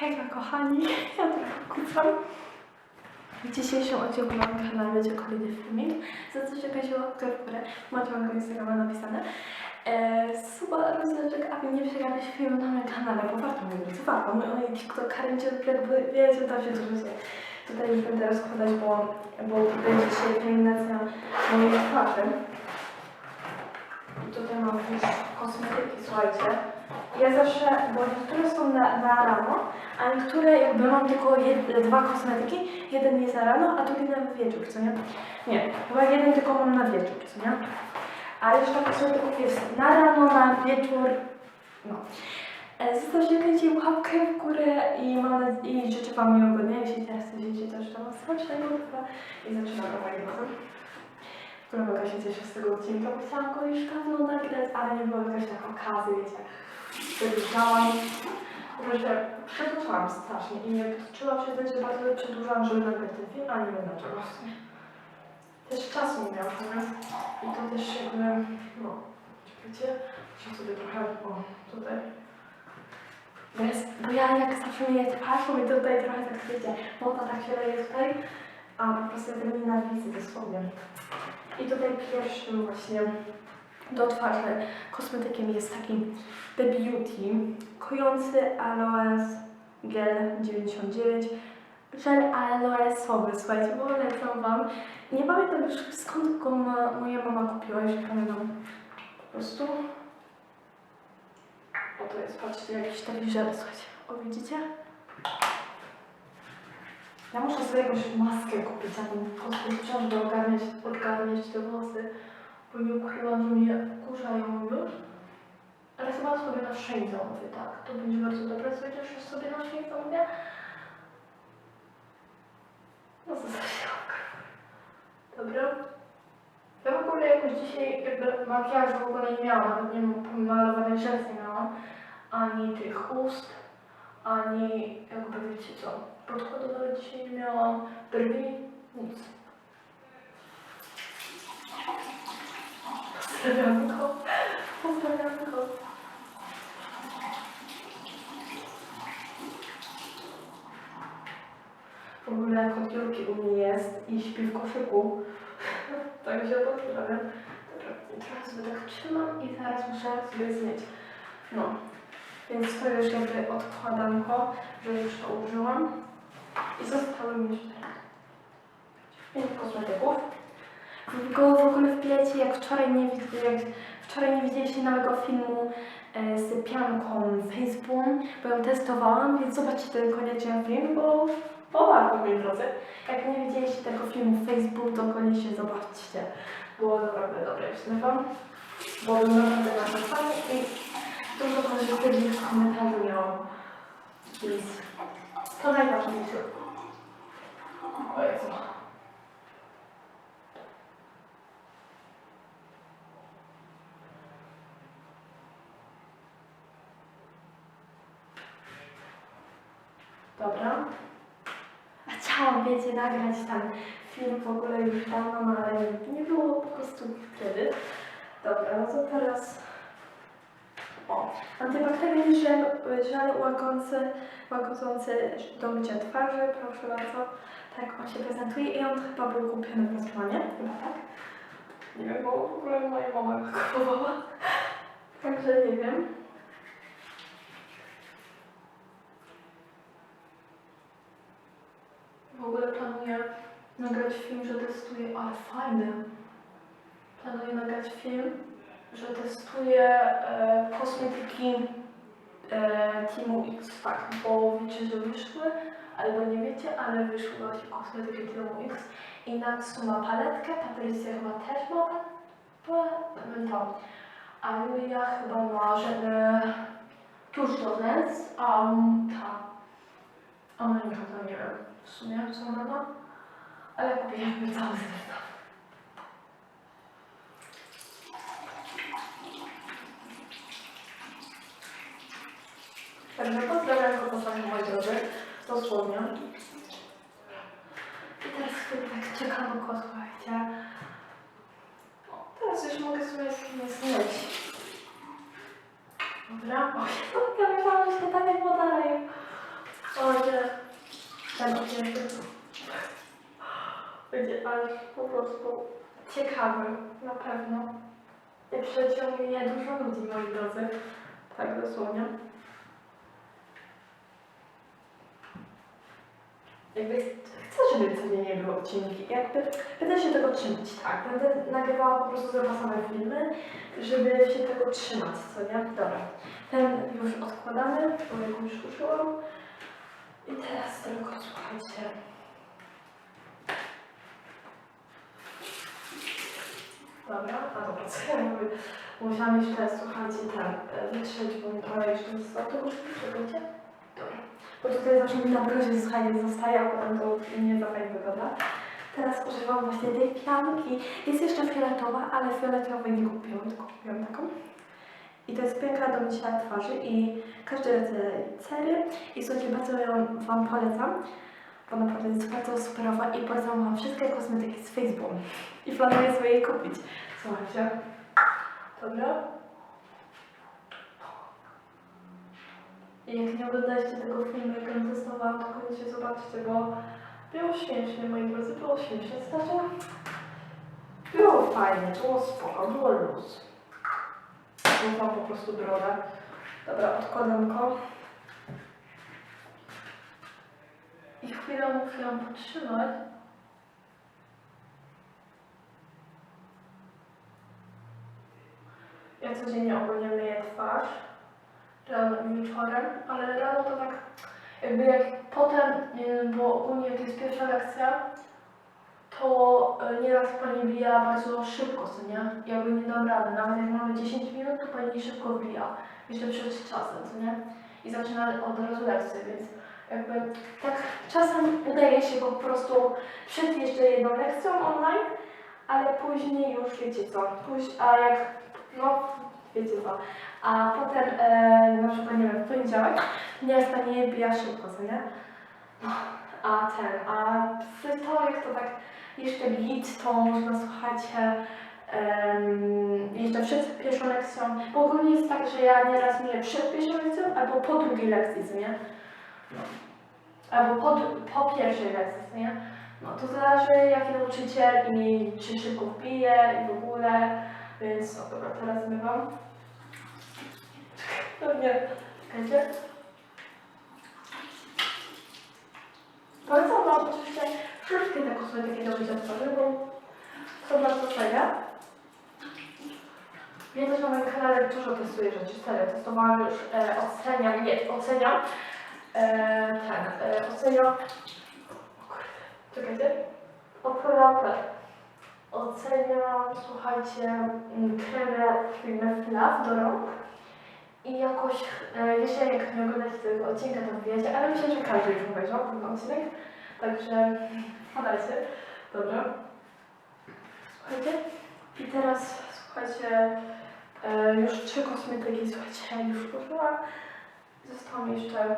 Hejka kochani, ja trochę kucam. W dzisiejszym odcinku na kanale będzie kolejny filmik. Za coś jakaś łapka w górę. Macie na Instagrama napisane. E, suba, rozleżek, aby nie przegapić filmu na moim kanale, bo warto mi być, warto. Mój ojej, TikTokerem cię jakby wiecie, tam się dużo dzieje. Tutaj już będę rozkładać, bo, bo będzie dzisiaj pielęgnacja mojej twarzy. Tutaj mam już kosmetyki, słuchajcie. Ja zawsze, bo niektóre są na, na rano, a niektóre jakby mam tylko jed, dwa kosmetyki. Jeden jest na rano, a drugi na wieczór, co nie? Nie, chyba jeden tylko mam na wieczór, co nie? A reszta kosmetyków jest na rano, na wieczór, no. E, Zostawcie kliknijcie łapkę w górę i mam i życzę Wam miłego dnia. Jeśli teraz też to smacznego jutro i zaczynamy razem. Która mega się cieszę z tego odcinka, chciałam go już dawno nagrać, ale nie była jakaś taka okazja, wiecie. Przedłużałam, że przedłużałam strasznie i nie czułam się, że bardzo przedłużałam, żeby nagrać ten film, a nie wiem dlaczego. Też czasu nie miałam, natomiast i to też jakby, no, czekajcie, muszę sobie trochę, o, tutaj. Jest, bo ja jak zawsze twarz, to mi tutaj trochę tak wiecie, woda tak się leje tutaj, a po prostu tego nienawidzę dosłownie. I tutaj pierwszym właśnie do twarzy kosmetykiem jest taki The Beauty kojący aloes gel 99 żel aloesowy, słuchajcie, bo polecam wam. Nie pamiętam już skąd go ma, moja mama kupiła, już pamiętam. Po prostu. O to jest, patrzcie, jakiś taki żel, słuchajcie. O, widzicie? Ja muszę sobie jakąś maskę kupić, a ten kosmet wciąż ogarniać, odgarniać te włosy, bo nie ukryłam, że mnie kurzają już. Ale chyba sobie na szyję zamówię, tak. To będzie bardzo dobre, też sobie na szyję zamówię. No zostawcie łapkę. Dobra. Ja w ogóle jakoś dzisiaj jakby makijażu w ogóle nie miałam, nawet nie pomalowanych rzęs nie miałam, ani tych ust, ani jakby wiecie co, podkładu nawet dzisiaj nie miałam, brwi, nic. Pozdrawiam go. Pozdrawiam go. W ogóle kot Julki u mnie jest i śpi w koszyku. Także pozdrawiam. Dobra, teraz sobie tak trzymam i zaraz muszę sobie zmyć. No, więc to już jakby odkładanko, że już to użyłam. I zostały mi jeszcze pięć kosmetyków. Go w ogóle wbijajcie, jak wczoraj nie, jak wczoraj nie widzieliście nowego filmu e, z pianką Facebooku, bo ją testowałam, więc zobaczcie ten koniecznie film, bo, warto, moi drodzy. Jak nie widzieliście tego filmu Facebook, to koniecznie zobaczcie. Było naprawdę dobre, zmywam. Bo był naprawdę na fajnie i dużo pozytywnych komentarzy miałam. Więc to najważniejsze. O Jezu. Dobra. A chciałam, wiecie, nagrać tam film w ogóle już dawno, no ale nie było po prostu wtedy. Dobra, no to teraz... O, antybakteryjny żel, łagodzący, łagodzący do mycia twarzy, proszę bardzo. Tak on się prezentuje i on chyba był kupiony w Rosmanie, chyba tak? Nie wiem, bo w ogóle moja mama kupowała. Także nie wiem. W ogóle planuję nagrać film, że testuję, ale fajny. Planuję nagrać film, że testuję e, kosmetyki e, Teamu X, tak, bo wiecie, że wyszły, albo nie wiecie, ale wyszły właśnie kosmetyki Teamu X i Natsu ma paletkę, Patrycja chyba też ma pamiętam, a Julia chyba ma że, tuż do rzęs, a um, ta. A Monika to nie wiem w sumie ma, ale kupię jakby cały zestaw. Także pozdrawiam go kochani moi drodzy, dosłownie. I teraz sobie tak czekam go, słuchajcie. O, teraz już mogę sobie nie zmyć. Dobra, o, ja myślałam, że tak jak podaleję. O nie. Ten odcinek będzie aż po prostu ciekawy, na pewno. I przeciągnie dużo ludzi, moi drodzy. Tak dosłownie. Jakby chcę, żeby codziennie były odcinki. Jakby będę się tego trzymać, tak. Będę nagrywała po prostu zapasowe filmy, żeby się tego trzymać, co nie? Dobra. Ten już odkładamy, bo już uczyłam. I teraz tylko słuchajcie. Dobra, a dobra, co ja mówię? Musiałam jeszcze, słuchajcie, ten, e, wytrzeć, bo mi trochę jeszcze zostało tego, czekajcie. Dobra. Bo tutaj zawsze mi na brodzie słuchajcie, zostaje, a potem to nie za fajnie wygląda. Teraz używam właśnie tej pianki. Jest jeszcze fioletowa, ale fioletowej nie kupiłam, tylko kupiłam taką. I to jest pianka do mycia twarzy i każdy rodzaj cery. I słuchajcie, bardzo ją Wam polecam, bo naprawdę jest bardzo superowa i polecam Wam wszystkie kosmetyki z Facebooku. I planuję sobie je kupić. Słuchajcie. Dobra. I jak nie oglądaliście tego filmu, jak ją testowałam, to koniecznie zobaczcie, bo było śmiesznie, moi drodzy, było śmiesznie. Znaczy, było fajnie, było spoko, było luz. Ufam po prostu brodę. Dobra, odkładam go. I chwilę ją potrzymać. Ja codziennie ogólnie myję twarz. Rano i wieczorem, ale rano to tak jakby jak potem, bo ogólnie jak jest pierwsza lekcja, to y, nieraz pani wbija bardzo szybko, co nie? Jakby nie dam rady. Nawet jak mamy 10 minut, to pani szybko wbija. Jeszcze przed czasem, co nie? I zaczyna od razu lekcję, więc jakby tak czasem udaje się po prostu przed jeszcze jedną lekcją online, ale później już wiecie co, a jak, no wiecie co, a potem e, na przykład, nie wiem, w poniedziałek, nieraz pani wbija szybko, co nie? No, a ten, a w to tak jeszcze git, to można, słuchajcie, em, jeszcze przed pierwszą lekcją, bo ogólnie jest tak, że ja nieraz miję przed pierwszą lekcją albo po drugiej lekcji, nie? No. Albo po, po pierwszej lekcji, nie? No to zależy jaki nauczyciel i czy szybko wbije i w ogóle, więc no dobra, teraz zmywam. No nie, czekajcie. Polecam Wam oczywiście kosmetyki do mycia twarzy, bo są bardzo fajne. Ja też na moim kanale dużo testuję rzeczy, serio, testowałam już, e, oceniam, nie, oceniam, e, ten, e, oceniam, o kurde, czekajcie, te, oceniam, słuchajcie, kremę firmy Flav do rąk i jakoś, e, jeszcze jak nie oglądacie tego odcinka, to wiecie, ale myślę, że każdy już obejrzał ten odcinek, także podajcie, dobra. Słuchajcie, i teraz, słuchajcie, e, już trzy kosmetyki, słuchajcie, już użyłam. Zostało mi jeszcze,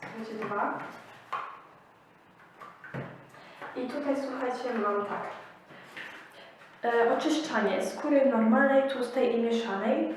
słuchajcie, dwa. I tutaj, słuchajcie, mam tak. E, oczyszczanie skóry normalnej, tłustej i mieszanej.